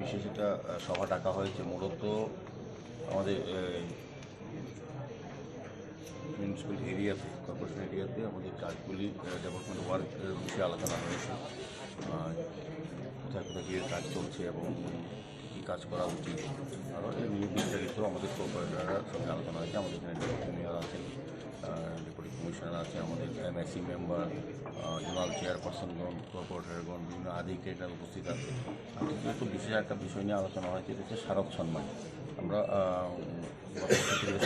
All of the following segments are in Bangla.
বিশেষ আহ, সভা ডাকা হয়েছে। মূলত আমাদের মিউনিসিপ্যাল এরিয়াতে কর্পোরেশন এরিয়াতে আমাদের কাজগুলি ডেভেলপমেন্ট ওয়ার্ক বিষয়ে আলোচনা হয়েছে। কোথায় কোথায় গিয়ে কাজ চলছে এবং কী কাজ করা উচিত আরও নিয়ে বিস্তারিত আমাদের কর্পোরেটররা সঙ্গে আলোচনা হয়েছে। আমাদের এখানে মেয়র আছেন ডেপুটি কমিশনার আছে আমাদের এমএসসি মেম্বার চেয়ারপারসনগণ কর্পোরেটরগণ বিভিন্ন আধিকারিকরা উপস্থিত আছে। যেহেতু বিশেষ একটা বিষয় নিয়ে আলোচনা হয়েছে, এটা হচ্ছে শারদ সম্মান আমরা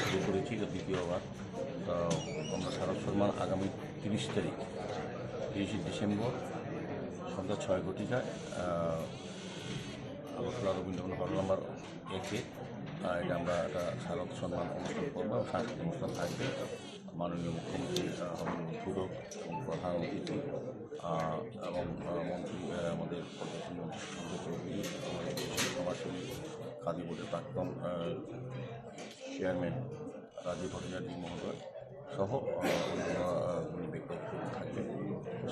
শুরু করেছি দ্বিতীয়বার। তো, আমরা শারদ সম্মান আগামী তিরিশ তারিখ, তিরিশে ডিসেম্বর, সন্ধ্যা ছয় ঘটিকায় আগরতলা রবীন্দ্রনাথ হল নম্বর একে। এটা আমরা একটা শারদ সম্মান অনুষ্ঠান করব, সাংস্কৃতিক অনুষ্ঠান থাকবে। মাননীয় মুখ্যমন্ত্রী হবেন উদ্বোধক এবং প্রধান অতিথি এবং মন্ত্রী আমাদের পর্যটন মন্ত্রী সঞ্জয় চৌধুরী, আমাদের সমাজসেবী কাজী বোর্ডের প্রাক্তন চেয়ারম্যান রাজীব ভট্টাচার্য মহোদয় সহ গুণী ব্যক্তিত্ব থাকবেন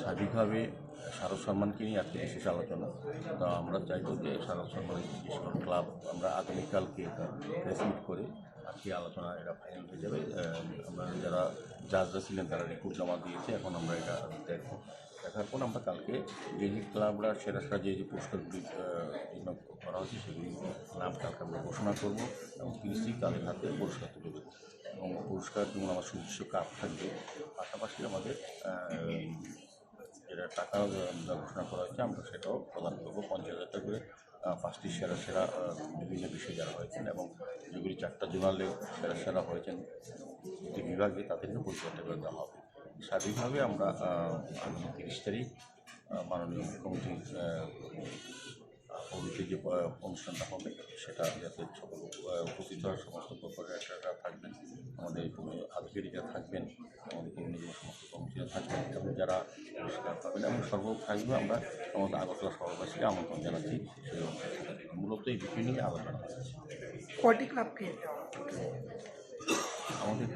স্বাভাবিকভাবে শারদ সম্মানকে নিয়ে আজকে বিশেষ আলোচনা। তো আমরা চাইব যে শারদ সম্মানের ক্লাব আমরা আগামীকালকে প্রেস মিট করে আজকে আলোচনা এটা ফাইনাল হয়ে যাবে। আমরা যারা জাজরা ছিলেন তারা রিপোর্ট জমা দিয়েছে, এখন আমরা এটা দেখব। দেখার পর আমরা কালকে যে যে ক্লাবরা সেরা সেরা যে যে পুরস্কারগুলি করা হচ্ছে সেগুলি নাম কালকে আমরা ঘোষণা করব এবং তিরিশটি তাদের হাতে পুরস্কার তুলে দেবো। এবং পুরস্কার যেমন আমার সুনির্দিষ্ট কাপ থাকবে, পাশাপাশি আমাদের যেটা টাকা ঘোষণা করা হয়েছে, আমরা সেটাও প্রদান করব। পঞ্চাশ হাজার টাকা করে পাঁচটি সেরা সেরা বিভিন্ন বিষয়ে যারা হয়েছেন এবং যেগুলি চারটা জোনালে সেরা সেরা হয়েছেন প্রতি বিভাগে তাদেরকে টাকা করে দেওয়া হবে। স্বাভাবিকভাবে আমরা আগামী তিরিশ তারিখ মাননীয় মুখ্যমন্ত্রী অভিতে যে অনুষ্ঠানটা হবে, সেটা যাতে সকল উপস্থিত হওয়ার সমস্ত কর্পোরেটররা থাকবেন, আমাদের আধিকারিকরা থাকবেন, আমাদের নিজের সমস্ত কর্মচারীরা থাকবেন এবং যারা পুরস্কার আমরা সর্ব থাকবে আমরা আমাদের আগরতলা শহরবাসীকে আমন্ত্রণ জানাচ্ছি। মূলত এই বিষয় নিয়ে আলোচনা কটি ক্লাবকে আমাদের